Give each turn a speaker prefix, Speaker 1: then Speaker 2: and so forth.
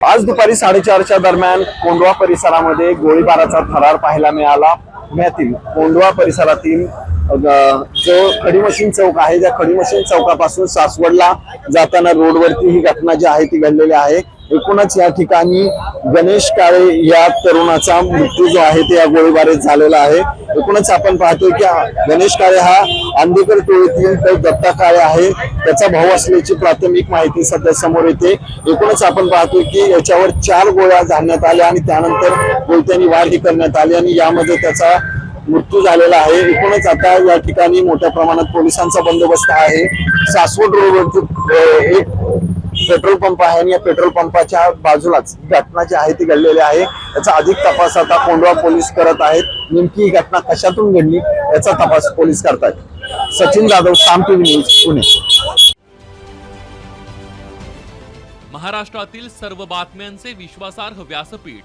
Speaker 1: आज दुपारी साडेचारच्या दरम्यान कोंडवा परिसरामध्ये गोळीबाराचा थरार पाहायला मिळाला. पुण्यातील कोंडवा परिसरातील जो खडी मशीन चौक आहे त्या खडी मशीन चौकापासून सासवडला जाताना रोडवरती ही घटना जी आहे ती घडलेली आहे. एकूणच या ठिकाणी गणेश काळे या तरुणाचा मृत्यू जो आहे ते या गोळीबारात झालेला आहे. एकूणच आपण पाहतोय की गणेश काळे हा आंबेकर टोळीतील तर दत्ता काळे आहे. त्याचा भाऊ असल्याची प्राथमिक माहिती सध्या समोर येते. एकूणच आपण पाहतोय की याच्यावर चार गोळ्या झाडण्यात आल्या आणि त्यानंतर बोलत्यानी वार हे करण्यात आली आणि यामध्ये त्याचा मृत्यू झालेला आहे. एकूणच आता या ठिकाणी मोठ्या प्रमाणात पोलिसांचा बंदोबस्त आहे. सासवड रोडवरती एक पेट्रोल पंप आहे आणि या पेट्रोल पंपाच्या बाजूलाच घटना जी आहे ती घडलेली आहे. याचा अधिक तपास आता कोंडवा पोलीस करत आहेत. नेमकी ही घटना कशातून घडली याचा तपास पोलीस करतायत. Sachin Jadhav Saam TV news Pune.
Speaker 2: महाराष्ट्रातील सर्व बातम्यांचे विश्वासार्ह व्यासपीठ.